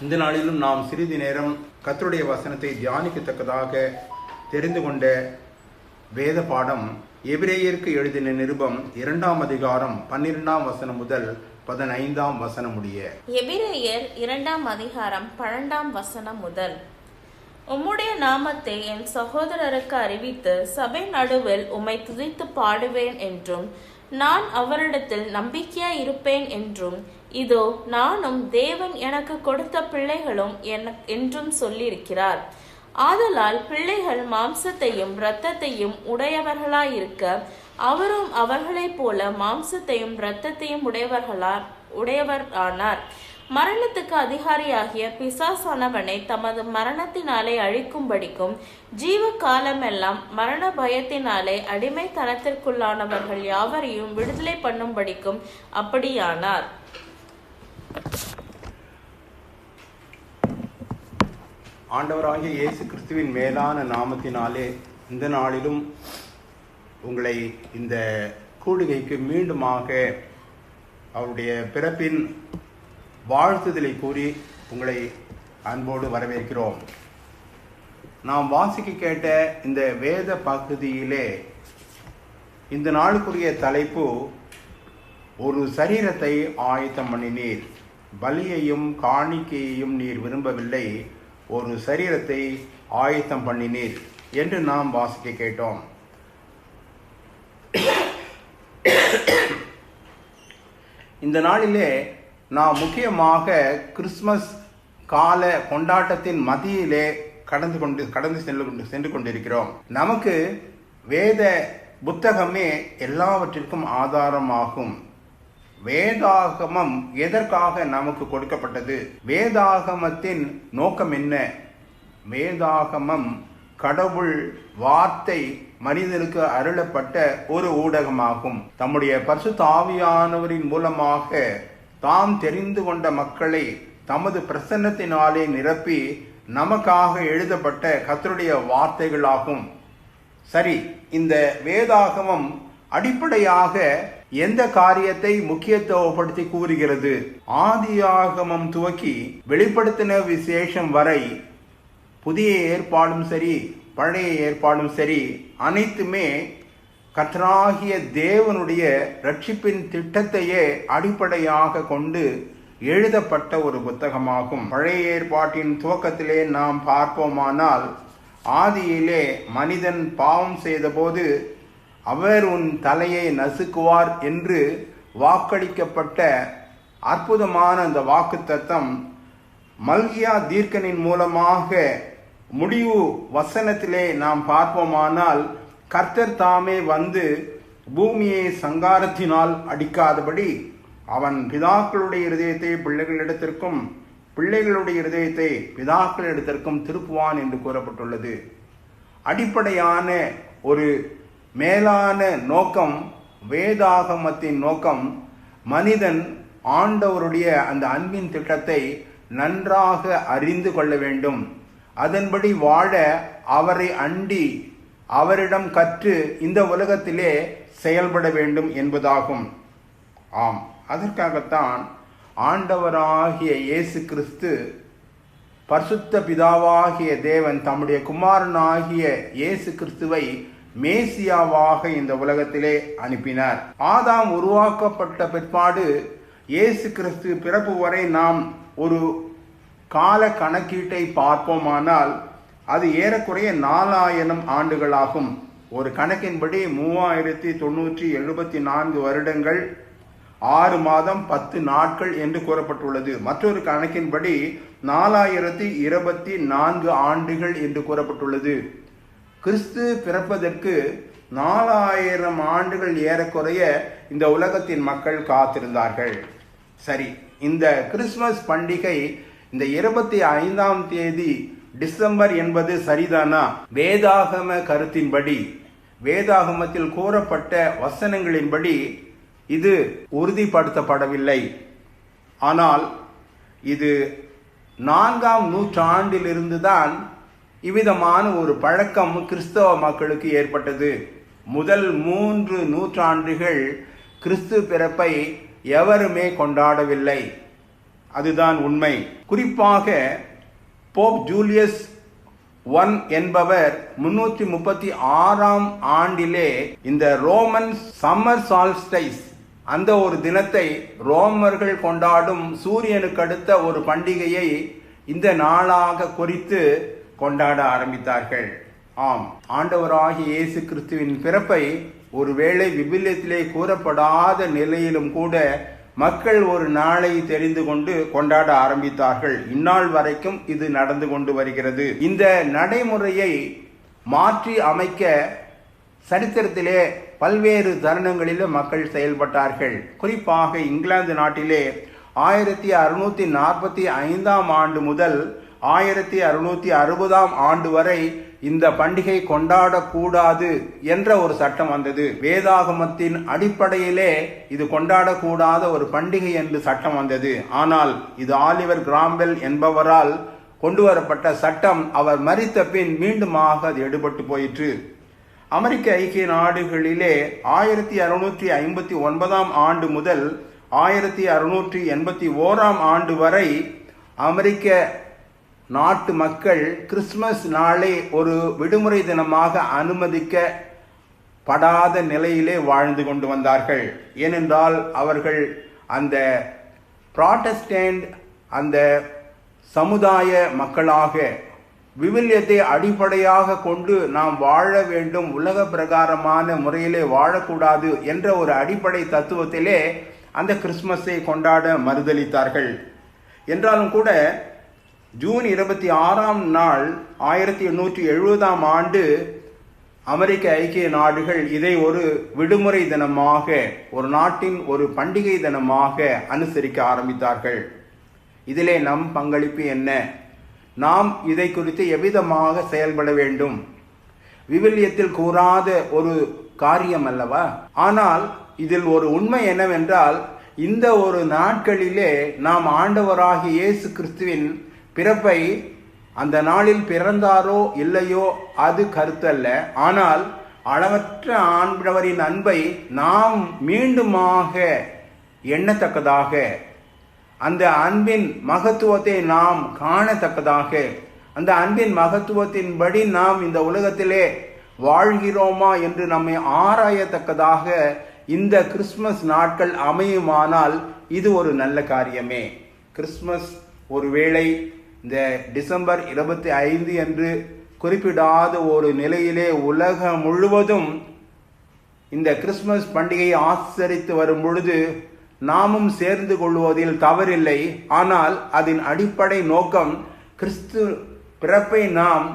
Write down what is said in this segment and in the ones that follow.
இந்த நாளிலும் நாம் சிறிது நேரம் கத்தருடைய வசனத்தை தியானிக்கத்தக்கதாக தெரிந்து கொண்ட வேத பாடம் எபிரேயருக்கு எழுதின நிருபம் இரண்டாம் அதிகாரம் பன்னிரெண்டாம் வசனம் முதல் பதினைந்தாம் வசனம் முடிய எபிரேயர் இரண்டாம் அதிகாரம் பன்னெண்டாம் வசனம் முதல். உம்முடைய நாமத்தை என் சகோதரருக்கு அறிவித்து சபை நடுவில் உம்மை துதித்து பாடுவேன் என்றும் நான் அவரிடத்தில் நம்பிக்கையாய் இருப்பேன் என்றும் இதோ நானும் தேவன் எனக்கு கொடுத்த பிள்ளைகளும் என என்றும் சொல்லியிருக்கிறார். ஆதலால் பிள்ளைகள் மாம்சத்தையும் இரத்தத்தையும் உடையவர்களாயிருக்க அவரும் அவர்களைப் போல மாம்சத்தையும் இரத்தத்தையும் உடையவர்களா உடையவர் ஆனார். மரணத்துக்கு அதிகாரியாகிய பிசாசானவனை தமது மரணத்தினாலே அழிக்கும்படிக்கும் ஜீவ காலமெல்லாம் மரண பயத்தினாலே அடிமைத்தனத்திற்குள்ளானவர்கள் யாவரையும் விடுதலை பண்ணும்படிக்கும் அப்படியானார். ஆண்டவராகிய இயேசு கிறிஸ்துவின் மேலான நாமத்தினாலே இந்த நாளிலும் உங்களை இந்த கூடுகைக்கு மீண்டுமாக அவருடைய பிறப்பின் வாழ்த்துதலை கூறி உங்களை அன்போடு வரவேற்கிறோம். நாம் வாசிக்க கேட்ட இந்த வேத பகுதியிலே இந்த நாளுக்குரிய தலைப்பு ஒரு சரீரத்தை ஆயத்தம் பண்ணினீர். பலியையும் காணிக்கையையும் நீர் விரும்பவில்லை. ஒரு சரீரத்தை ஆயத்தம் பண்ணினீர் என்று நாம் வாசிக்க கேட்டோம். இந்த நாளிலே நாம் முக்கியமாக கிறிஸ்மஸ் கால கொண்டாட்டத்தின் மத்தியிலே கடந்து கொண்டு கடந்து சென்று கொண்டு சென்று கொண்டிருக்கிறோம். நமக்கு வேத புத்தகமே எல்லாவற்றிற்கும் ஆதாரமாகும். வேதாகமம் எதற்காக நமக்கு கொடுக்கப்பட்டது? வேதாகமத்தின் நோக்கம் என்ன? வேதாகமம் கடவுள் வார்த்தை மனிதனுக்கு அருளப்பட்ட ஒரு ஊடகமாகும். தம்முடைய பரிசுத்த தாவியானவரின் மூலமாக தாம் தெரிந்து கொண்ட மக்களை தமது பிரசன்னத்தினாலே நிரப்பி நமக்காக எழுதப்பட்ட கத்தருடைய வார்த்தைகளாகும். சரி இந்த வேதாகமம் அடிப்படையாக எந்த காரியத்தை முக்கியத்துவப்படுத்தி கூறுகிறது? ஆதியாகமம் துவக்கி வெளிப்படுத்தின விசேஷம் வரை புதிய ஏற்பாடும் சரி பழைய ஏற்பாடும் சரி அனைத்துமே கத்தராகிய தேவனுடைய ரட்சிப்பின் திட்டத்தையே அடிப்படையாக கொண்டு எழுதப்பட்ட ஒரு புத்தகமாகும். பழைய ஏற்பாட்டின் துவக்கத்திலே நாம் பார்ப்போமானால் ஆதியிலே மனிதன் பாவம் செய்தபோது அவர் உன் தலையை நசுக்குவார் என்று வாக்களிக்கப்பட்ட அற்புதமான அந்த வாக்கு தத்தம் மல்கியா தீர்க்கனின் மூலமாக முடிவு வசனத்திலே நாம் பார்ப்போமானால் கர்த்தர் தாமே வந்து பூமியை சங்காரத்தினால் அடிக்காதபடி அவன் பிதாக்களுடைய இருதயத்தை பிள்ளைகளிடத்திற்கும் பிள்ளைகளுடைய இருதயத்தை பிதாக்களிடத்திற்கும் திருப்புவான் என்று கூறப்பட்டுள்ளது. அடிப்படையான ஒரு மேலான நோக்கம் வேதாகமத்தின் நோக்கம் மனிதன் ஆண்டவருடைய அந்த அன்பின் திட்டத்தை நன்றாக அறிந்து கொள்ள வேண்டும். அதன்படி வாழ அவரை அண்டி அவரிடம் கற்று இந்த உலகத்திலே செயல்பட வேண்டும் என்பதாகும். ஆம். அதற்காகத்தான் ஆண்டவராகிய இயேசு கிறிஸ்து பரிசுத்த பிதாவாகிய தேவன் தம்முடைய குமாரனாகிய இயேசு கிறிஸ்துவை மேசியாவாக இந்த உலகத்திலே அனுப்பினார். ஆதாம் உருவாக்கப்பட்ட பிற்பாடு இயேசு கிறிஸ்து பிறப்பு வரை நாம் ஒரு கால கணக்கீட்டை பார்ப்போமானால் அது ஏறக்குறைய நாலாயிரம் ஆண்டுகளாகும். ஒரு கணக்கின்படி மூவாயிரத்தி தொண்ணூற்றி எழுபத்தி நான்கு வருடங்கள் ஆறு மாதம் பத்து நாட்கள் என்று கூறப்பட்டுள்ளது. மற்றொரு கணக்கின்படி நாலாயிரத்தி இருபத்தி நான்கு ஆண்டுகள் என்று கூறப்பட்டுள்ளது. கிறிஸ்து பிறப்பதற்கு நாலாயிரம் ஆண்டுகள் ஏறக்குறைய இந்த உலகத்தின் மக்கள் காத்திருந்தார்கள். சரி இந்த கிறிஸ்துமஸ் பண்டிகை இந்த இருபத்தி ஐந்தாம் தேதி டிசம்பர் என்பது சரிதானா? வேதாகம கருத்தின்படி வேதாகமத்தில் கூறப்பட்ட வசனங்களின்படி இது உறுதிப்படுத்தப்படவில்லை. ஆனால் இது நான்காம் நூற்றாண்டிலிருந்து தான் இவ்விதமான ஒரு பழக்கம் கிறிஸ்தவ மக்களுக்கு ஏற்பட்டது. முதல் மூன்று நூற்றாண்டுகள் கிறிஸ்து பிறப்பை எவருமே கொண்டாடவில்லை. அதுதான் உண்மை. குறிப்பாக போப் ஜூலியஸ் ஒன் என்பவர் முன்னூற்றி முப்பத்தி ஆறாம் ஆண்டிலே இந்த ரோமன் சம்மர் சால்ஸ்டைஸ் அந்த ஒரு தினத்தை ரோமர்கள் கொண்டாடும் சூரியனுக்கு அடுத்த ஒரு பண்டிகையை இந்த நாளாக குறித்து கொண்டாட ஆரம்பித்தார்கள். ஆம். ஆண்டவராகிய இயேசு கிறிஸ்துவின் பிறப்பை ஒருவேளை விபிலியத்திலே கூறப்படாத நிலையிலும் கூட மக்கள் ஒரு நாளை தெரிந்து கொண்டு கொண்டாட ஆரம்பித்தார்கள். இந்நாள் வரைக்கும் இது நடந்து கொண்டு வருகிறது. இந்த நடைமுறையை மாற்றி அமைக்க சரித்திரத்திலே பல்வேறு தருணங்களிலே மக்கள் செயல்பட்டார்கள். குறிப்பாக இங்கிலாந்து நாட்டிலே ஆயிரத்தி அறுநூத்தி நாற்பத்தி ஐந்தாம் ஆண்டு முதல் ஆயிரத்தி அறுநூத்தி அறுபதாம் ஆண்டு வரை இந்த பண்டிகை கொண்டாடக்கூடாது என்ற ஒரு சட்டம் வந்தது. வேதாகமத்தின் அடிப்படையிலே இது கொண்டாடக்கூடாத ஒரு பண்டிகை என்று சட்டம் வந்தது. ஆனால் இது ஆலிவர் கிராம்பெல் என்பவரால் கொண்டு வரப்பட்ட சட்டம் அவர் மறித்த பின் மீண்டுமாக அது எடுபட்டு போயிற்று. அமெரிக்க ஐக்கிய நாடுகளிலே ஆயிரத்தி அறுநூற்றி ஐம்பத்தி ஒன்பதாம் ஆண்டு முதல் ஆயிரத்தி அறுநூற்றி எண்பத்தி ஓராம் ஆண்டு வரை அமெரிக்க நாட்டு மக்கள் கிறிஸ்துமஸ் நாளை ஒரு விடுமுறை தினமாக அனுமதிக்கப்படாத நிலையிலே வாழ்ந்து கொண்டு வந்தார்கள். ஏனென்றால் அவர்கள் அந்த ப்ராட்டஸ்டன்ட் அந்த சமுதாய மக்களாக விவிலியத்தை அடிப்படையாக கொண்டு நாம் வாழ வேண்டும் உலக பிரகாரமான முறையிலே வாழக்கூடாது என்ற ஒரு அடிப்படை தத்துவத்திலே அந்த கிறிஸ்துமஸை கொண்டாட மறுதளித்தார்கள். என்றாலும் கூட ஜூன் இருபத்தி ஆறாம் நாள் ஆயிரத்தி எண்ணூற்றி எழுபதாம் ஆண்டு அமெரிக்க ஐக்கிய நாடுகள் இதை ஒரு விடுமுறை தினமாக ஒரு நாட்டின் ஒரு பண்டிகை தினமாக அனுசரிக்க ஆரம்பித்தார்கள். இதிலே நம் பங்களிப்பு என்ன? நாம் இதை குறித்து எவ்விதமாக செயல்பட வேண்டும்? விவிலியத்தில் கூறாத ஒரு காரியம் அல்லவா? ஆனால் இதில் ஒரு உண்மை என்னவென்றால் இந்த ஒரு நாட்களிலே நாம் ஆண்டவராகிய இயேசு கிறிஸ்துவின் பிறப்பை அந்த நாளில் பிறந்தாரோ இல்லையோ அது கருத்தல்ல. ஆனால் அளவற்ற ஆண்டவரின் அன்பை நாம் மீண்டுமாக எண்ணத்தக்கதாக அந்த அன்பின் மகத்துவத்தை நாம் காணத்தக்கதாக அந்த அன்பின் மகத்துவத்தின்படி நாம் இந்த உலகத்திலே வாழ்கிறோமா என்று நம்மை ஆராயத்தக்கதாக இந்த கிறிஸ்மஸ் நாட்கள் அமையுமானால் இது ஒரு நல்ல காரியமே. கிறிஸ்மஸ் ஒருவேளை இந்த டிசம்பர் இருபத்தி ஐந்து என்று குறிப்பிடாத ஒரு நிலையிலே உலகம் முழுவதும் இந்த கிறிஸ்மஸ் பண்டிகையை ஆசரித்து வரும் பொழுது நாமும் சேர்ந்து கொள்வதில் தவறில்லை. ஆனால் அதன் அடிப்படை நோக்கம் கிறிஸ்து பிறப்பை நாம்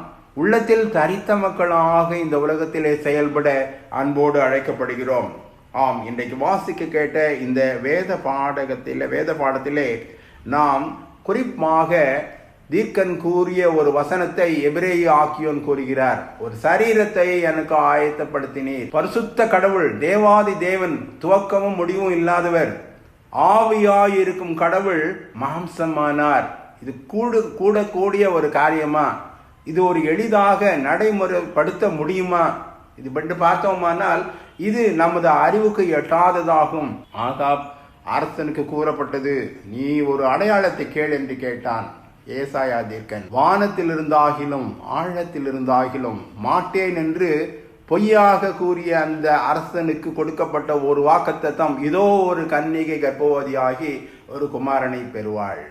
உள்ளத்தில் தரித்த மக்களாக இந்த உலகத்திலே செயல்பட அன்போடு அழைக்கப்படுகிறோம். ஆம் இன்றைக்கு வாசிக்க கேட்ட இந்த வேத பாடகத்தில் வேத பாடத்திலே நாம் குறிப்பாக தீர்க்கன் கூறிய ஒரு வசனத்தை எபிரேய ஆக்கியோன் கூறுகிறார். ஒரு சரீரத்தை எனக்கு ஆயத்தப்படுத்தினீர். பரிசுத்த கடவுள் தேவாதி தேவன் துவக்கமும் முடிவும் இல்லாதவர் ஆவியாயிருக்கும் கடவுள் மாம்சமானார். இது கூடு கூடக்கூடிய ஒரு காரியமா? இது ஒரு எளிதாக நடைமுறைப்படுத்த முடியுமா? இது பட்டு பார்த்தோமானால் இது நமது அறிவுக்கு எட்டாததாகும். ஆகாப் அரசனுக்கு கூறப்பட்டது நீ ஒரு அடையாளத்தை கேள் என்று கேட்டான். ஏசாயா தீர்க்கன் வானத்தில் இருந்தாகிலும் ஆழத்தில் இருந்தாகிலும் மாட்டேன் என்று பொய்யாக கூறிய அந்த அரசனுக்கு கொடுக்கப்பட்ட ஒரு வாக்குத்தத்தம் இதோ ஒரு கன்னிகை கர்ப்பவதியாகி ஒரு குமாரனை பெறுவாள்.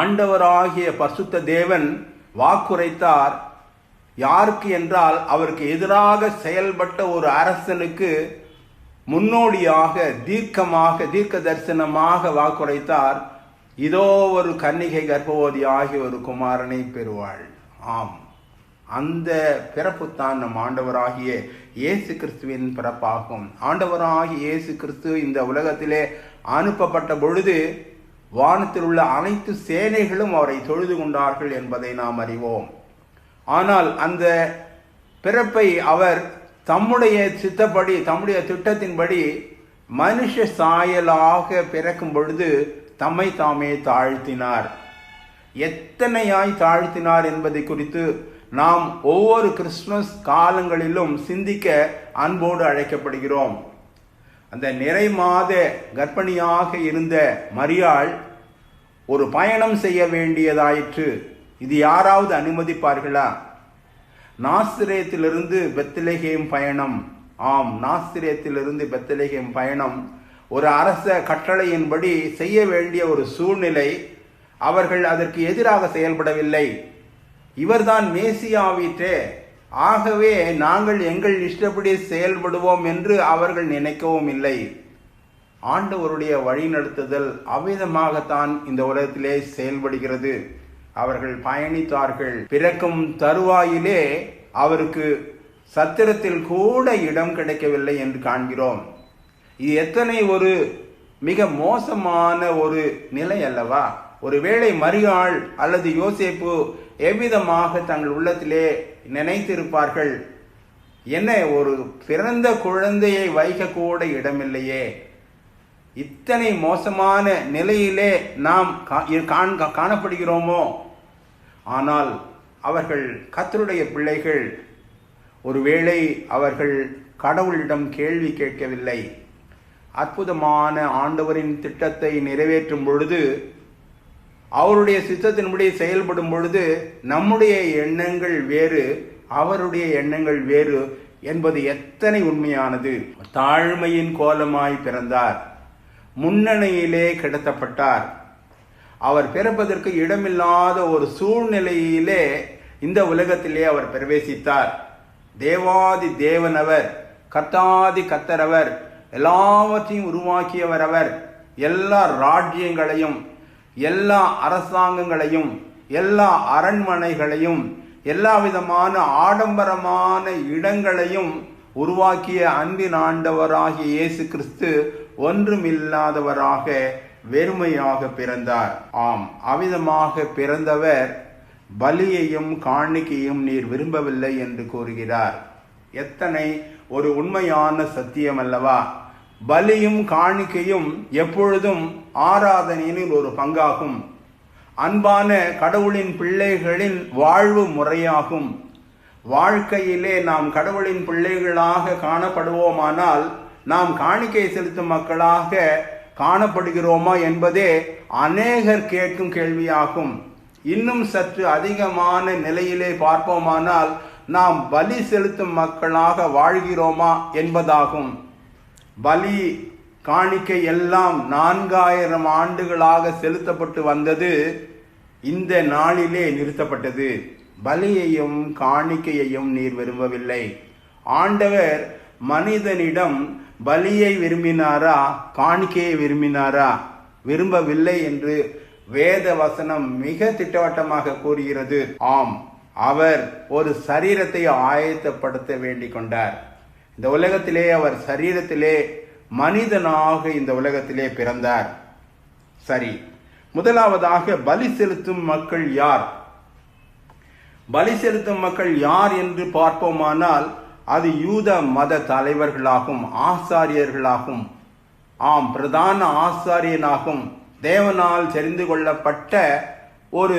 ஆண்டவராகிய பசுத்த தேவன் வாக்குரைத்தார் யாருக்கு என்றால் அவருக்கு எதிராக செயல்பட்ட ஒரு அரசனுக்கு முன்னோடியாக தீர்க்கமாக தீர்க்க தரிசனமாக வாக்குரைத்தார். இதோ ஒரு கன்னிகை கர்ப்பவதி ஆகிய ஒரு குமாரனை பெறுவாள். ஆம். அந்த பிறப்புத்தான் நம் ஆண்டவராகிய இயேசு கிறிஸ்துவின் பிறப்பாகும். ஆண்டவராகிய இயேசு கிறிஸ்து இந்த உலகத்திலே அனுப்பப்பட்ட பொழுது வானத்தில் உள்ள அனைத்து சேனைகளும் அவரை தொழுது கொண்டார்கள் என்பதை நாம் அறிவோம். ஆனால் அந்த பிறப்பை அவர் தம்முடைய சித்தப்படி தம்முடைய திட்டத்தின்படி மனுஷ சாயலாக பிறக்கும் பொழுது தம்மை தாமே தாழ்த்தினார். எத்தனையாய் தாழ்த்தினார் என்பதை குறித்து நாம் ஒவ்வொரு கிறிஸ்துமஸ் காலங்களிலும் சிந்திக்க அன்போடு அழைக்கப்படுகிறோம். அந்த நிறை மாத கர்ப்பிணியாக இருந்த மரியாள் ஒரு பயணம் செய்ய வேண்டியதாயிற்று. இது யாராவது அனுமதிப்பார்களா? நாஸ்திரியத்திலிருந்து பெத்தலேகேம் பயணம். ஆம் நாஸ்திரியத்திலிருந்து பெத்தலேகேம் பயணம். ஒரு அரச கட்டளையின்படி செய்ய வேண்டிய ஒரு சூழ்நிலை அவர்கள் அதற்கு எதிராக செயல்படவில்லை. இவர்தான் மேசியாவிற்றே ஆகவே நாங்கள் எங்கள் இஷ்டப்படி செயல்படுவோம் என்று அவர்கள் நினைக்கவும் இல்லை. ஆண்டவருடைய வழிநடத்துதல் அவ்விதமாகத்தான் இந்த உலகத்திலே செயல்படுகிறது. அவர்கள் பயணித்தார்கள். பிறக்கும் தருவாயிலே அவருக்கு சத்திரத்தில் கூட இடம் கிடைக்கவில்லை என்று காண்கிறோம். இது எத்தனை ஒரு மிக மோசமான ஒரு நிலை அல்லவா? ஒருவேளை மரியாள் அல்லது யோசேப்பு எவ்விதமாக தங்கள் உள்ளத்திலே நினைத்திருப்பார்கள்? என்ன ஒரு பிறந்த குழந்தையை வைக்கக்கூட இடமில்லையே. இத்தனை மோசமான நிலையிலே நாம் கா- காணப்படுகிறோமோ? ஆனால் அவர்கள் கத்தருடைய பிள்ளைகள். ஒருவேளை அவர்கள் கடவுளிடம் கேள்வி கேட்கவில்லை. அற்புதமான ஆண்டவரின் திட்டத்தை நிறைவேற்றும் பொழுது அவருடைய சித்தத்தின்படி செயல்படும் பொழுது நம்முடைய எண்ணங்கள் வேறு அவருடைய எண்ணங்கள் வேறு என்பது எத்தனை உண்மையானது. தாழ்மையின் கோலமாய் பிறந்தார். முன்னணியிலே கிடத்தப்பட்டார். அவர் பிறப்பதற்கு இடமில்லாத ஒரு சூழ்நிலையிலே இந்த உலகத்திலே அவர் பிரவேசித்தார். தேவாதி தேவன் அவர் கத்தரவர் எல்லாவற்றையும் உருவாக்கியவர் அவர் எல்லா ராஜ்யங்களையும் எல்லா அரசாங்கங்களையும் எல்லா அரண்மனைகளையும் எல்லா விதமான ஆடம்பரமான இடங்களையும் உருவாக்கிய அன்பின் ஆண்டவராகிய இயேசு கிறிஸ்து ஒன்றுமில்லாதவராக வெறுமையாக பிறந்தார். ஆம் அவிதமாக பிறந்தவர் பலியையும் காணிக்கையும் நீர் விரும்பவில்லை என்று கூறுகிறார். எத்தனை? ஒரு உண்மையான சத்தியம் அல்லவா பலியும் காணிக்கையும் எப்பொழுதும் ஆராதனையின் ஒரு பங்காகும். அன்பான கடவுளின் பிள்ளைகளின் வாழ்வு முறையாகும். வாழ்க்கையிலே நாம் கடவுளின் பிள்ளைகளாக காணப்படுவோமானால் நாம் காணிக்கை செலுத்தும் மக்களாக காணப்படுகிறோமா என்பதே அநேகர் கேட்கும் கேள்வியாகும். இன்னும் சற்று அதிகமான நிலையிலே பார்ப்போமானால் நாம் பலி செலுத்தும் மக்களாக வாழ்கிறோமா என்பதாகும். பலி காணிக்கை எல்லாம் நான்காயிரம் ஆண்டுகளாக செலுத்தப்பட்டு வந்தது இந்த நாளிலே நிறுத்தப்பட்டது. பலியையும் காணிக்கையையும் நீர் விரும்பவில்லை. ஆண்டவர் மனிதனிடம் பலியை விரும்பினாரா காணிக்கையை விரும்பினாரா? விரும்பவில்லை என்று வேத வசனம் மிக திட்டவட்டமாக கூறுகிறது. ஆம் அவர் ஒரு சரீரத்தை ஆயத்தப்படுத்த வேண்டி கொண்டார். இந்த உலகத்திலே அவர் சரீரத்திலே மனிதனாக இந்த உலகத்திலே பிறந்தார். சரி முதலாவதாக பலி செலுத்தும் மக்கள் யார்? பலி செலுத்தும் மக்கள் யார் என்று பார்ப்போமானால் அது யூத மத தலைவர்களாகும் ஆசாரியர்களாகும். ஆம் பிரதான ஆசாரியனாகும். தேவனால் தெரிந்து கொள்ளப்பட்ட ஒரு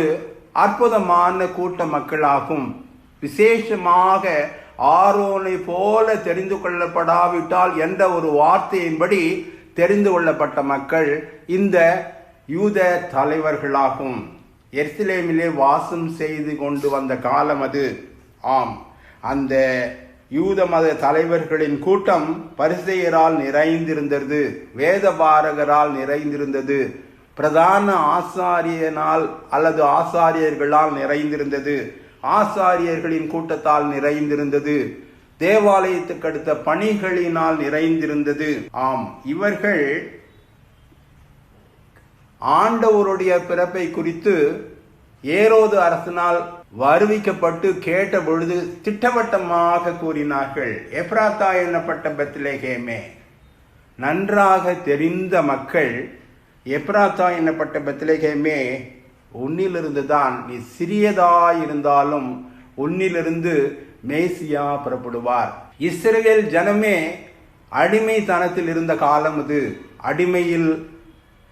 அற்புதமான கூட்ட மக்களாகும் விசேஷமாக ஆரோனை போல தெரிந்து கொள்ளப்படாவிட்டால் என்ற ஒரு வார்த்தையின்படி தெரிந்து கொள்ளப்பட்ட மக்கள் இந்த யூத தலைவர்களாகும். எர்சிலேமிலே வாசம் செய்து கொண்டு வந்த காலம் அது. ஆம். அந்த யூத மத தலைவர்களின் கூட்டம் பரிசெயரால் நிறைந்திருந்தது வேதபாரகரால் நிறைந்திருந்தது. பிரதான ஆசாரியனால் அல்லது ஆசாரியர்களால் நிறைந்திருந்தது. ஆசாரியர்களின் கூட்டத்தால் நிறைந்திருந்தது. தேவாலயத்துக்கு அடுத்த பணிகளினால் நிறைந்திருந்தது. ஆம் இவர்கள் ஆண்டவருடைய பிறப்பை குறித்து ஏரோது அரசனால் வருவிக்கப்பட்டு கேட்ட பொழுது திட்டவட்டமாக கூறினார்கள். எப்ராத்தா என்னப்பட்ட பெத்லேகேமே? நன்றாக தெரிந்த மக்கள் எப்ராத்தா என்னப்பட்ட பெத்திலேகமே உன்னிலிருந்து தான் நீ சிறியதாயிருந்தாலும் உன்னிலிருந்து மேசியா புறப்படுவார். இஸ்ரேல் ஜனமே அடிமைத்தனத்தில் இருந்த காலம் இது அடிமையில்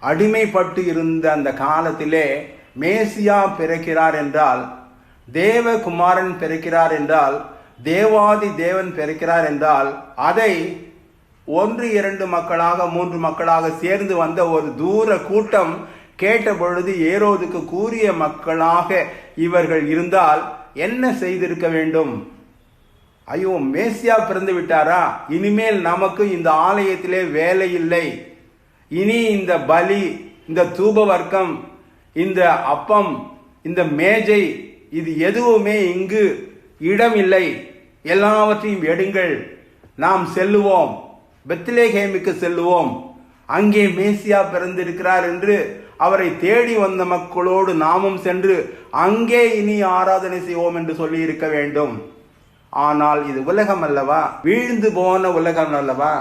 அடிமைப்பட்டு இருந்த அந்த காலத்திலே மேசியா பிறக்கிறார் என்றால் தேவகுமாரன் பிறக்கிறார் என்றால் தேவாதி தேவன் பிறக்கிறார் என்றால் அதை ஒன்று இரண்டு மக்களாக மூன்று மக்களாக சேர்ந்து வந்த ஒரு தூர கூட்டம் கேட்ட பொழுது ஏரோதுக்கு கூறிய மக்களாக இவர்கள் இருந்தால் என்ன செய்திருக்க வேண்டும்? ஐயோ மேசியா பிறந்து விட்டாரா? இனிமேல் நமக்கு இந்த ஆலயத்திலே வேலை இல்லை. இனி இந்த பலி இந்த தூப வர்க்கம் இந்த அப்பம் இந்த மேஜை இது எதுவுமே இங்கு இடமில்லை. எல்லாவற்றையும் எடுங்கள். நாம் செல்லுவோம். பெத்லேஹேமுக்கு செல்லுவோம். அங்கே மேசியா பிறந்திருக்கிறார் என்று அவரை தேடி வந்த மக்களோடு நாமும் சென்று அங்கே இனி ஆராதனை செய்வோம் என்று சொல்லி இருக்க வேண்டும். ஆனால் இது உலகம் அல்லவா? வீழ்ந்து போன உலகம் அல்லவா?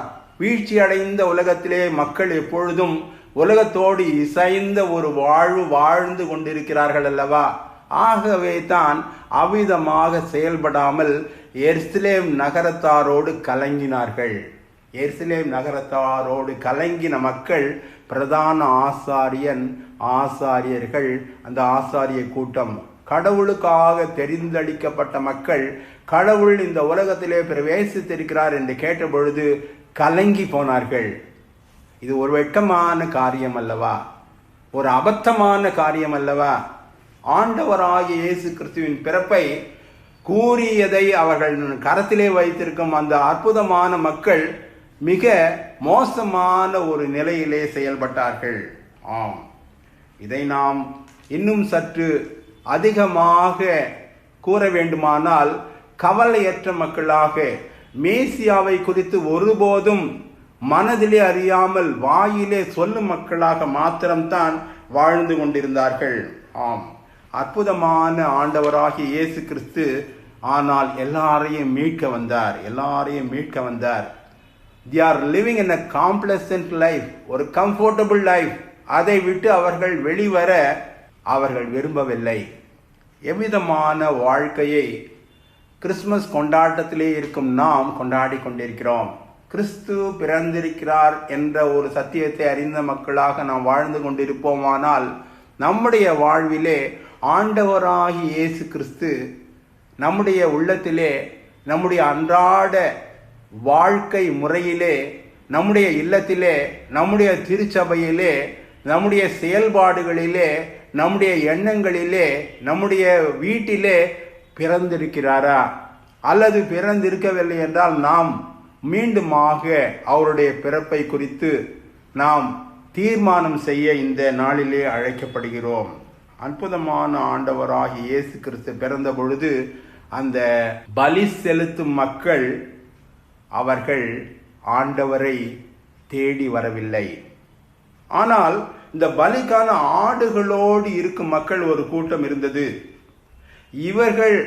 வீழ்ச்சி அடைந்த உலகத்திலே மக்கள் எப்பொழுதும் உலகத்தோடு இசைந்த ஒரு வாழ்வு வாழ்ந்து கொண்டிருக்கிறார்கள் அல்லவா? ஆகவே தான் அவ்விதமாக செயல்படாமல் எர்ஸ்லேம் நகரத்தாரோடு கலங்கினார்கள். எருசலேம் நகரத்தாரோடு கலங்கின மக்கள் பிரதான ஆசாரியன் ஆசாரியர்கள் அந்த ஆசாரிய கூட்டம். கடவுளுக்காக தெரிந்தளிக்கப்பட்ட மக்கள் கடவுள் இந்த உலகத்திலே பிரவேசித்திருக்கிறார் என்று கேட்ட பொழுது கலங்கி போனார்கள். இது ஒரு வெட்கமான காரியம் அல்லவா? ஒரு அபத்தமான காரியம் அல்லவா? ஆண்டவராகிய இயேசு கிறிஸ்துவின் பிறப்பை கூறியதை அவர்கள் கரத்திலே வைத்திருக்கும் அந்த அற்புதமான மக்கள் மிக மோசமான ஒரு நிலையிலே செயல்பட்டார்கள். ஆம். இதை நாம் இன்னும் சற்று அதிகமாக கூற வேண்டுமானால் கவலையற்ற மக்களாக மேசியாவை குறித்து ஒருபோதும் மனதிலே அறியாமல் வாயிலே சொல்லும் மக்களாக மாத்திரம்தான் வாழ்ந்து கொண்டிருந்தார்கள். ஆம். அற்புதமான ஆண்டவராகிய இயேசு கிறிஸ்து ஆனால் எல்லாரையும் மீட்க வந்தார். எல்லாரையும் மீட்க வந்தார். They are living in a complacent life ஒரு கம்ஃபர்டபுள் லைஃப் அதை விட்டு அவர்கள் வெளிவர அவர்கள் விரும்பவில்லை. எவ்விதமான வாழ்க்கையை கிறிஸ்மஸ் கொண்டாட்டத்திலே இருக்கும் நாம் கொண்டாடி கொண்டிருக்கிறோம். கிறிஸ்து பிறந்திருக்கிறார் என்ற ஒரு சத்தியத்தை அறிந்த மக்களாக நாம் வாழ்ந்து கொண்டிருப்போமானால் நம்முடைய வாழ்விலே ஆண்டவராகி இயேசு கிறிஸ்து நம்முடைய உள்ளத்திலே நம்முடைய அன்றாட வாழ்க்கை முறையிலே நம்முடைய இல்லத்திலே நம்முடைய திருச்சபையிலே நம்முடைய செயல்பாடுகளிலே நம்முடைய எண்ணங்களிலே நம்முடைய வீட்டிலே பிறந்திருக்கிறாரா? அல்லது பிறந்திருக்கவில்லை என்றால் நாம் மீண்டுமாக அவருடைய பிறப்பை குறித்து நாம் தீர்மானம் செய்ய இந்த நாளிலே அழைக்கப்படுகிறோம். அற்புதமான ஆண்டவராகி இயேசு கிறிஸ்து பிறந்த பொழுது அந்த பலி செலுத்தும் மக்கள் அவர்கள் ஆண்டவரை தேடி வரவில்லை. ஆனால் இந்த பலிக்கான ஆடுகளோடு இருக்கும் மக்கள் ஒரு கூட்டம் இருந்தது. இவர்கள்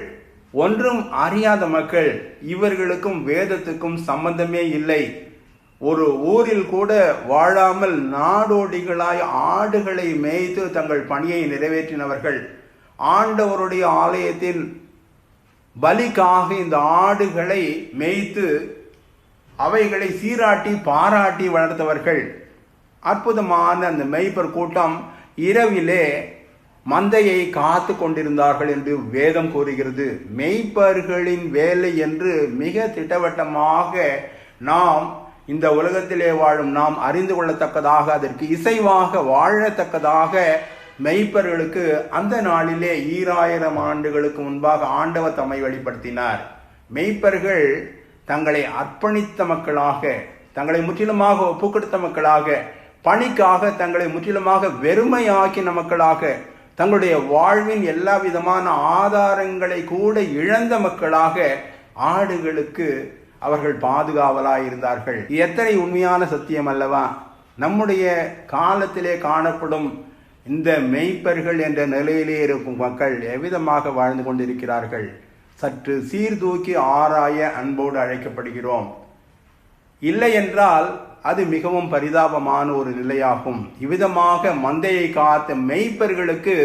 ஒன்றும் அறியாத மக்கள் இவர்களுக்கும் வேதத்துக்கும் சம்பந்தமே இல்லை. ஒரு ஊரில் கூட வாழாமல் நாடோடிகளாய் ஆடுகளை மேய்த்து தங்கள் பணியை நிறைவேற்றினவர்கள் ஆண்டவருடைய ஆலயத்தின் பலிக்காக இந்த ஆடுகளை மேய்த்து அவைகளை சீராட்டி பாராட்டி வளர்த்தவர்கள். அற்புதமான அந்த மெய்ப்பர் கூட்டம் இரவிலே மந்தையை காத்து கொண்டிருந்தார்கள் என்று வேதம் கூறுகிறது. மெய்ப்பர்களின் வேலை என்று மிக திட்டவட்டமாக நாம் இந்த உலகத்திலே வாழும் நாம் அறிந்து கொள்ளத்தக்கதாக அதற்கு இசைவாக வாழத்தக்கதாக மெய்ப்பர்களுக்கு அந்த நாளிலே ஈராயிரம் ஆண்டுகளுக்கு முன்பாக ஆண்டவர் தம்மை வெளிப்படுத்தினார். மெய்ப்பர்கள் தங்களை அர்ப்பணித்த மக்களாக தங்களை முற்றிலுமாக ஒப்புக்கொடுத்த மக்களாக பணிக்காக தங்களை முற்றிலுமாக வெறுமையாக்கின மக்களாக தங்களுடைய வாழ்வின் எல்லா விதமான ஆதாரங்களை கூட இழந்த மக்களாக ஆடுகளுக்கு அவர்கள் பாதுகாவலாய் இருந்தார்கள். எத்தனை உண்மையான சத்தியம் அல்லவா? நம்முடைய காலத்திலே காணப்படும் இந்த மெய்ப்பர்கள் என்ற நிலையிலே இருக்கும் மக்கள் எவ்விதமாக வாழ்ந்து கொண்டிருக்கிறார்கள்? சற்று சீர்தூக்கி ஆராய அன்போடு அழைக்கப்படுகிறோம். இல்லை என்றால் அது மிகவும் பரிதாபமான ஒரு நிலையாகும். இவ்விதமாக மந்தையை காத்த மெய்ப்பர்களுக்கு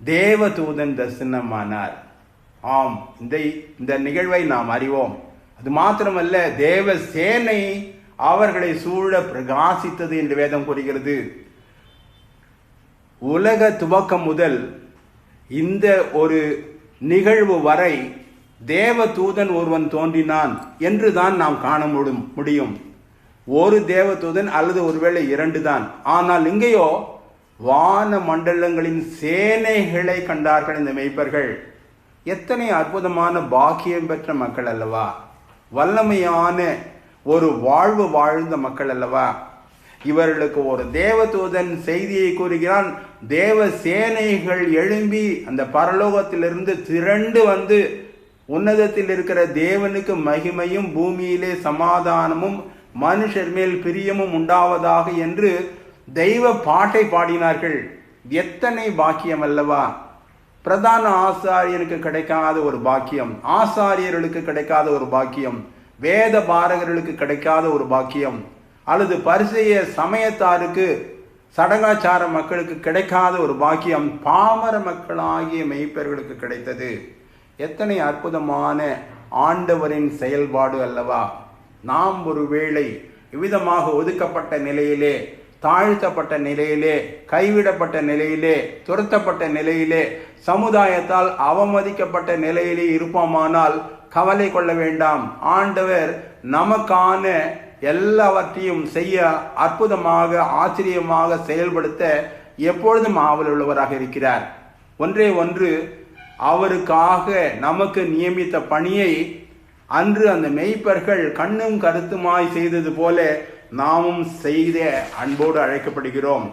தேவதூதன் தரிசனமானார். ஆம் இந்த இந்த நிகழ்வை நாம் அறிவோம். அது மாத்திரமல்ல தேவ சேனை அவர்களை சூழ பிரகாசித்தது என்று வேதம் கூறுகிறது. உலக துவக்கம் முதல் இந்த ஒரு நிகழ்வு வரை தேவ தூதன் ஒருவன் தோன்றினான் என்று தான் நாம் காண முடியும் முடியும். ஒரு தேவதூதன் அல்லது ஒருவேளை இரண்டு தான் ஆனால் இங்கேயோ வான மண்டலங்களின் சேனைகளை கண்டார்கள் இந்த மெய்ப்பர்கள். எத்தனை அற்புதமான பாக்கியம் பெற்ற மக்கள் அல்லவா? வல்லமையான ஒரு வாழ்வு வாழ்ந்த மக்கள் அல்லவா? இவர்களுக்கு ஒரு தேவதூதன் செய்தியை கூறுகிறான். தேவ சேனைகள் எழும்பி அந்த பரலோகத்திலிருந்து திரண்டு வந்து உன்னதத்தில் இருக்கிற தேவனுக்கு மகிமையும் பூமியிலே சமாதானமும் மனுஷர் மேல் பிரியமும் உண்டாவதாக என்று தெய்வ பாட்டை பாடினார்கள். எத்தனை பாக்கியம் அல்லவா? பிரதான ஆசாரியனுக்கு கிடைக்காத ஒரு பாக்கியம் ஆசாரியர்களுக்கு கிடைக்காத ஒரு பாக்கியம் வேத பாரகர்களுக்கு கிடைக்காத ஒரு பாக்கியம் அல்லது பரிசெய சமயத்தாருக்கு சடங்காச்சார மக்களுக்கு கிடைக்காத ஒரு பாக்கியம் பாமர மக்களாகிய மெய்ப்பர்களுக்கு கிடைத்தது. எத்தனை அற்புதமான ஆண்டவரின் செயல்பாடு அல்லவா? நாம் ஒருவேளை இவ்விதமாக ஒதுக்கப்பட்ட நிலையிலே தாழ்த்தப்பட்ட நிலையிலே கைவிடப்பட்ட நிலையிலே துரத்தப்பட்ட நிலையிலே சமுதாயத்தால் அவமதிக்கப்பட்ட நிலையிலே இருப்போமானால் கவலை கொள்ள வேண்டாம். ஆண்டவர் நமக்கான எல்லாவற்றையும் செய்ய அற்புதமாக ஆச்சரியமாக செயல்படுத்த எப்பொழுதும் ஆவல் உள்ளவராக இருக்கிறார். ஒன்றே ஒன்று அவருக்காக நமக்கு நியமித்த பணியை அன்று அந்த மெய்ப்பர்கள் கண்ணும் கருத்துமாய் செய்தது போல நாமும் செய்த அன்போடு அழைக்கப்படுகிறோம்.